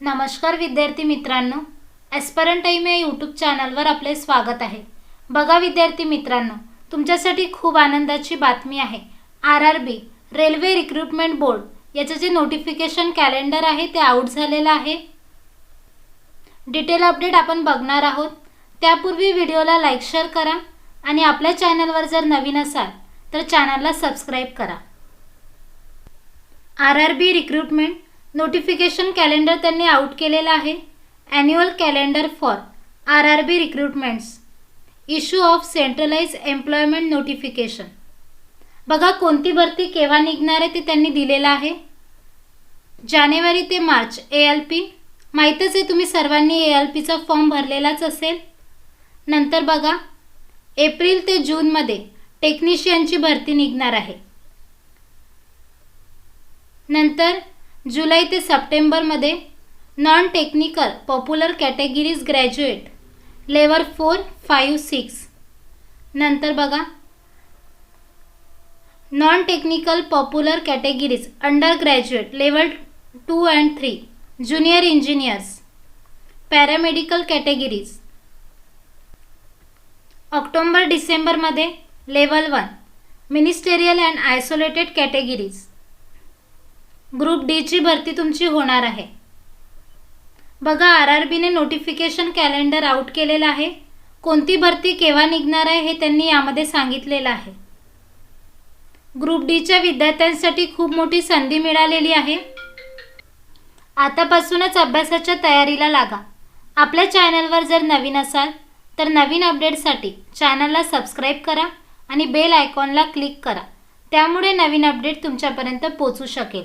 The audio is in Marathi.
नमस्कार विद्यार्थी मित्रांनो ॲस्परंट टाईम या यूट्यूब चॅनलवर आपले स्वागत आहे. बघा विद्यार्थी मित्रांनो तुमच्यासाठी खूप आनंदाची बातमी आहे. R R B railway recruitment board याचं जे नोटिफिकेशन कॅलेंडर आहे ते आऊट झालेलं आहे. डिटेल अपडेट आपण बघणार आहोत. त्यापूर्वी व्हिडिओला लाईक शेअर करा आणि आपल्या चॅनलवर जर नवीन असाल तर चॅनलला सबस्क्राईब करा. R R B recruitment notification calendar त्यांनी आऊट केलेलं आहे. Annual calendar for R R B recruitments issue of centralise employment notification बघा कोणती भरती केव्हा निघणार आहे ते त्यांनी दिलेलं आहे. जानेवारी ते मार्च ए एल पी माहीतच आहे तुम्ही सर्वांनी ए एल पीचा फॉर्म भरलेलाच असेल. नंतर बघा एप्रिल ते जूनमध्ये टेक्निशियनची भरती निघणार आहे. नंतर जुलै ते सप्टेंबरमध्ये non technical popular categories graduate level four five six नंतर बघा. Non technical popular categories under graduate level two and three junior engineers paramedical categories ऑक्टोंबर डिसेंबरमध्ये level one ministerial and isolated categories group डीची भरती तुमची होणार आहे. बघा आर आर बीने नोटिफिकेशन कॅलेंडर आऊट केलेलं आहे. कोणती भरती केव्हा निघणार आहे हे त्यांनी यामध्ये सांगितलेलं आहे. ग्रुप डीच्या विद्यार्थ्यांसाठी खूप मोठी संधी मिळालेली आहे. आतापासूनच अभ्यासाच्या तयारीला लागा. आपल्या चॅनलवर जर नवीन असाल तर नवीन अपडेटसाठी चॅनलला सबस्क्राईब करा आणि बेल आयकॉनला क्लिक करा. त्यामुळे नवीन अपडेट तुमच्यापर्यंत पोचू शकेल.